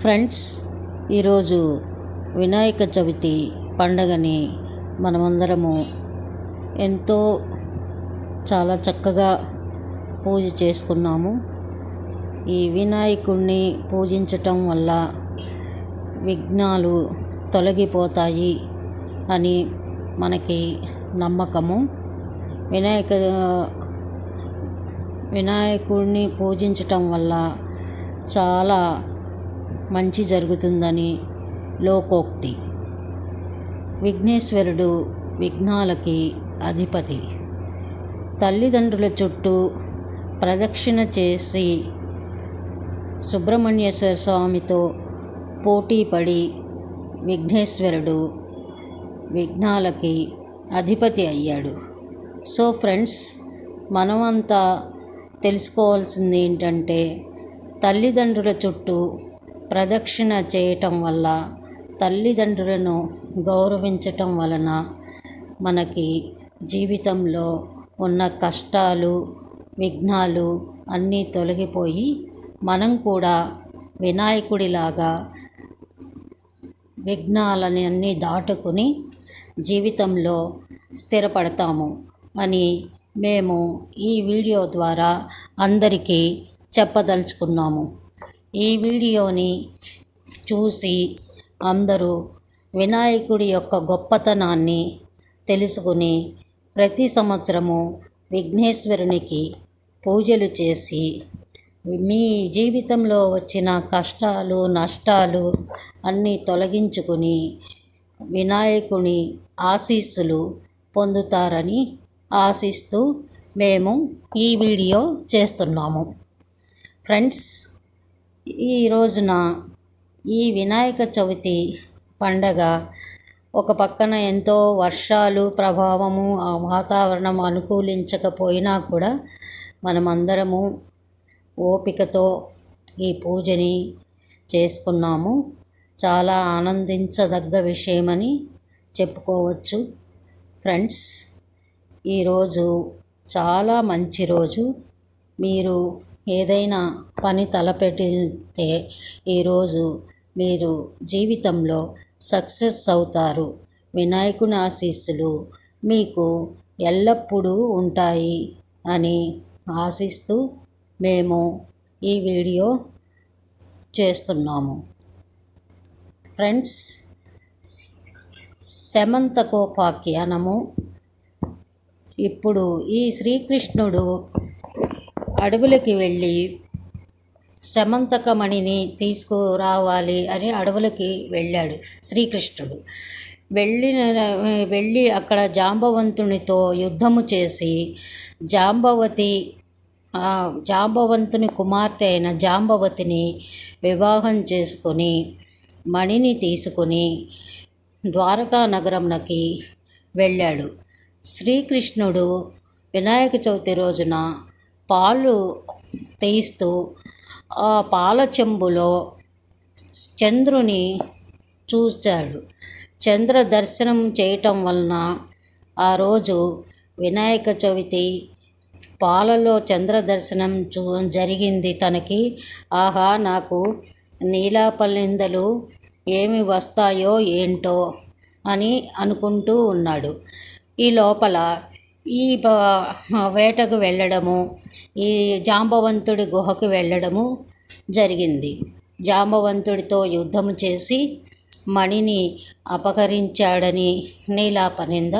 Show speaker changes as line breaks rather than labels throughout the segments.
Friends ఈరోజు వినాయక చవితి పండగని మనమందరము ఎంతో చాలా చక్కగా పూజ చేసుకున్నాము. ఈ వినాయకుడిని పూజించటం వల్ల విఘ్నాలు తొలగిపోతాయి అని మనకి నమ్మకము. వినాయక వినాయకుడిని పూజించటం వల్ల చాలా మంచి జరుగుతుందని లోకోక్తి. విఘ్నేశ్వరుడు విఘ్నాలకి అధిపతి. తల్లిదండ్రుల చుట్టూ ప్రదక్షిణ చేసి సుబ్రహ్మణ్యేశ్వర స్వామితో పోటీపడి విఘ్నేశ్వరుడు విఘ్నాలకి అధిపతి అయ్యాడు. సో ఫ్రెండ్స్ మనమంతా తెలుసుకోవాల్సింది ఏంటంటే తల్లిదండ్రుల చుట్టూ ప్రదక్షిణ చేయటం వల్ల తల్లిదండ్రులను గౌరవించటం వలన మనకి జీవితంలో ఉన్న కష్టాలు విఘ్నాలు అన్నీ తొలగిపోయి మనం కూడా వినాయకుడిలాగా విఘ్నాలని అన్నీ దాటుకుని జీవితంలో స్థిరపడతాము అని మేము ఈ వీడియో ద్వారా అందరికీ చెప్పదలుచుకున్నాము. ఈ వీడియోని చూసి అందరూ వినాయకుడి యొక్క గొప్పతనాన్ని తెలుసుకుని ప్రతి సంవత్సరము విఘ్నేశ్వరునికి పూజలు చేసి మీ జీవితంలో వచ్చిన కష్టాలు నష్టాలు అన్నీ తొలగించుకుని వినాయకుని ఆశీస్సులు పొందుతారని ఆశిస్తూ మేము ఈ వీడియో చేస్తున్నాము. ఫ్రెండ్స్ ఈ రోజున ఈ వినాయక చవితి పండగ ఒక పక్కన ఎంతో వర్షాలు ప్రభావము ఆ వాతావరణం అనుకూలించకపోయినా కూడా మనమందరము ఓపికతో ఈ పూజని చేసుకున్నాము. చాలా ఆనందించదగ్గ విషయమని చెప్పుకోవచ్చు. ఫ్రెండ్స్ ఈరోజు చాలా మంచి రోజు. మీరు ఏదైనా పని తలపెడితే ఈరోజు మీరు జీవితంలో సక్సెస్ అవుతారు. వినాయకుని ఆశీస్సులు మీకు ఎల్లప్పుడూ ఉంటాయి అని ఆశిస్తూ మేము ఈ వీడియో చేస్తున్నాము. ఫ్రెండ్స్ శమంతకోపాఖ్యానము ఇప్పుడు ఈ శ్రీకృష్ణుడు అడవులకి వెళ్ళి సమంతకమణిని తీసుకురావాలి అని అడవులకి వెళ్ళాడు శ్రీకృష్ణుడు. వెళ్ళిన వెళ్ళి అక్కడ జాంబవంతునితో యుద్ధము చేసి జాంబవతి జాంబవంతుని కుమార్తె అయిన జాంబవతిని వివాహం చేసుకొని మణిని తీసుకొని ద్వారకా నగరంకి వెళ్ళాడు. శ్రీకృష్ణుడు వినాయక చవితి రోజున పాలు తీస్తూ ఆ పాల చెంబులో చంద్రుని చూశాడు చంద్ర దర్శనం చేయటం వలన ఆ రోజు వినాయక చవితి పాలలో చంద్ర దర్శనం చూ జరిగింది. తనకి ఆహా నాకు నీలాపలిందలు ఏమి వస్తాయో ఏంటో అని అనుకుంటూ ఉన్నాడు. ఈ లోపల ఈ వేటకు వెళ్ళడము ఈ జాంబవంతుడి గుహకు వెళ్ళడము జరిగింది. జాంబవంతుడితో యుద్ధము చేసి మణిని అపహరించాడని నీలాపనింద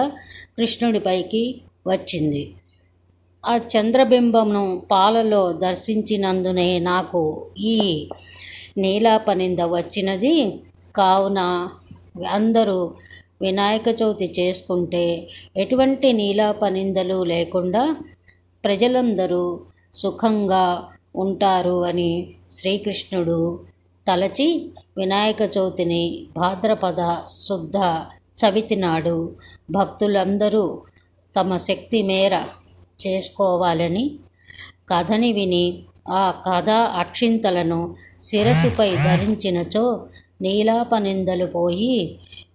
కృష్ణుడిపైకి వచ్చింది. ఆ చంద్రబింబమును పాలలో దర్శించినందునే నాకు ఈ నీలాపనింద వచ్చినది. కావున అందరూ వినాయక చవితి చేసుకుంటే ఎటువంటి నీలాపనిందలు లేకుండా ప్రజలందరూ సుఖంగా ఉంటారు అని శ్రీకృష్ణుడు తలచి వినాయక చవితిని భాద్రపద శుద్ధ చవితి నాడు భక్తులందరూ తమ శక్తి మేర చేసుకోవాలని కథని విని ఆ కథ అక్షింతలను శిరసుపై ధరించినచో నీలాపనిందలు పోయి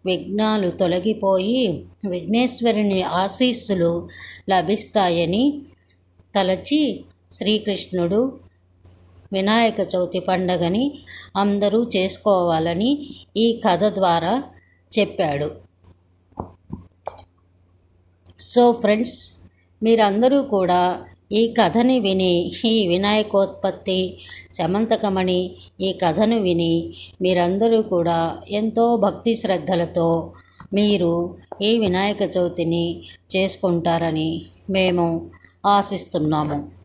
విఘ్నాలు తొలగిపోయి విఘ్నేశ్వరుని ఆశీస్సులు లభిస్తాయని తలచి శ్రీకృష్ణుడు వినాయక చవితి పండగని అందరూ చేసుకోవాలని ఈ కథ ద్వారా చెప్పాడు. సో ఫ్రెండ్స్ మీరందరూ కూడా ఈ కథని విని ఈ వినాయకోత్పత్తి శమంతకమణి ఈ కథను విని మీరందరూ కూడా ఎంతో భక్తి శ్రద్ధలతో మీరు ఈ వినాయక చవితిని చేసుకుంటారని మేము ఆశిస్తున్నాము.